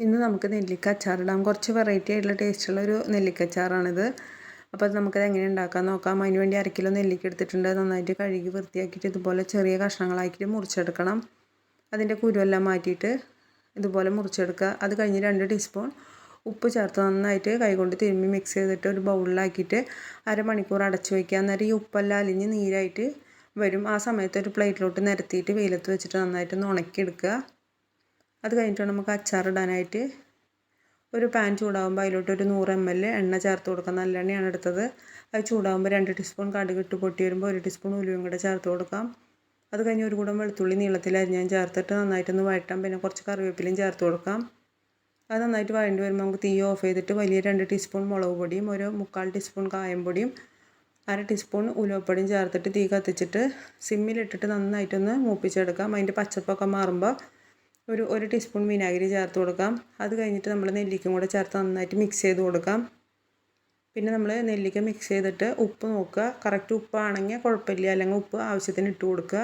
ഇന്ന് നമുക്ക് നെല്ലിക്ക അച്ചാറിടാം കുറച്ച് വെറൈറ്റി ആയിട്ടുള്ള ടേസ്റ്റുള്ള ഒരു നെല്ലിക്ക അച്ചാറാണിത് അപ്പോൾ അത് നമുക്കത് എങ്ങനെ ഉണ്ടാക്കാൻ നോക്കാം. അതിന് വേണ്ടി അര കിലോ നെല്ലിക്ക എടുത്തിട്ടുണ്ട്. നന്നായിട്ട് കഴുകി വൃത്തിയാക്കിയിട്ട് ഇതുപോലെ ചെറിയ കഷ്ണങ്ങളാക്കിയിട്ട് മുറിച്ചെടുക്കണം. അതിന്റെ കുരുവെല്ലാം മാറ്റിയിട്ട് ഇതുപോലെ മുറിച്ചെടുക്കുക. അത് കഴിഞ്ഞ് രണ്ട് ടീസ്പൂൺ ഉപ്പ് ചേർത്ത് നന്നായിട്ട് കൈകൊണ്ട് തിരുമ്മി മിക്സ് ചെയ്തിട്ട് ഒരു ബൗളിലാക്കിയിട്ട് അരമണിക്കൂർ അടച്ചു വയ്ക്കുക അന്നേരം ഈ ഉപ്പെല്ലാം അലിഞ്ഞ് നീരായിട്ട് വരും. ആ സമയത്ത് ഒരു പ്ലേറ്റിലോട്ട് നിരത്തിയിട്ട് വെയിലത്ത് വെച്ചിട്ട് നന്നായിട്ട് ഒന്ന് ഉണക്കിയെടുക്കുക. അത് കഴിഞ്ഞിട്ട് നമുക്ക് അച്ചാറിടാനായിട്ട് ഒരു പാൻ ചൂടാകുമ്പോൾ അതിലോട്ട് ഒരു നൂറ് എം എൽ എണ്ണ ചേർത്ത് കൊടുക്കാം. നല്ലെണ്ണയാണ് എടുത്തത്. അത് ചൂടാകുമ്പോൾ രണ്ട് ടീസ്പൂൺ കടുക് ഇട്ട് പൊട്ടി വരുമ്പോൾ ഒരു ടീസ്പൂൺ ഉലുവയും കൂടെ ചേർത്ത് കൊടുക്കാം. അത് കഴിഞ്ഞ് ഒരു കൂടം വെളുത്തുള്ളി നീളത്തിൽ അരിഞ്ഞാൻ ചേർത്തിട്ട് നന്നായിട്ടൊന്ന് വഴട്ടാം പിന്നെ കുറച്ച് കറിവേപ്പിലയും ചേർത്ത് കൊടുക്കാം. അത് നന്നായിട്ട് വഴണ്ടി വരുമ്പോൾ നമുക്ക് തീ ഓഫ് ചെയ്തിട്ട് വലിയ രണ്ട് ടീസ്പൂൺ മുളക് പൊടിയും ഒരു മുക്കാൽ ടീസ്പൂൺ കായം പൊടിയും അര ടീസ്പൂൺ ഉലുവപ്പൊടിയും ചേർത്തിട്ട് തീ കത്തിച്ചിട്ട് സിമ്മിലിട്ടിട്ട് നന്നായിട്ടൊന്ന് മൂപ്പിച്ചെടുക്കാം. അതിന്റെ പച്ചപ്പൊക്കെ മാറുമ്പോൾ ഒരു ഒരു ടീസ്പൂൺ വിനാഗിരി ചേർത്ത് കൊടുക്കാം. അത് കഴിഞ്ഞിട്ട് നമ്മൾ നെല്ലിക്കും കൂടെ ചേർത്ത് നന്നായിട്ട് മിക്സ് ചെയ്ത് കൊടുക്കാം. പിന്നെ നമ്മൾ നെല്ലിക്ക മിക്സ് ചെയ്തിട്ട് ഉപ്പ് നോക്കുക. കറക്റ്റ് ഉപ്പാണെങ്കിൽ കുഴപ്പമില്ല. അല്ലെങ്കിൽ ഉപ്പ് ആവശ്യത്തിന് ഇട്ട് കൊടുക്കുക.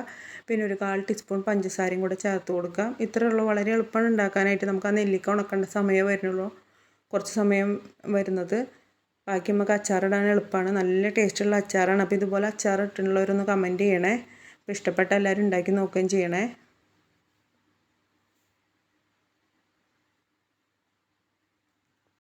പിന്നെ ഒരു കാൽ ടീസ്പൂൺ പഞ്ചസാരയും കൂടെ ചേർത്ത് കൊടുക്കാം ഇത്രയുള്ള വളരെ എളുപ്പമാണ് ഉണ്ടാക്കാനായിട്ട്. നമുക്ക് ആ നെല്ലിക്ക ഉണക്കേണ്ട സമയം വരുന്നുള്ളൂ. കുറച്ച് സമയം വരുന്നത്. ബാക്കി നമുക്ക് അച്ചാറിടാൻ എളുപ്പമാണ്. നല്ല ടേസ്റ്റുള്ള അച്ചാറാണ്. അപ്പോൾ ഇതുപോലെ അച്ചാർ ഇട്ടുള്ളവരൊന്ന് കമന്റ് ചെയ്യണേ. അപ്പോൾ ഇഷ്ടപ്പെട്ട എല്ലാവരും ഉണ്ടാക്കി നോക്കുകയും ചെയ്യണേ.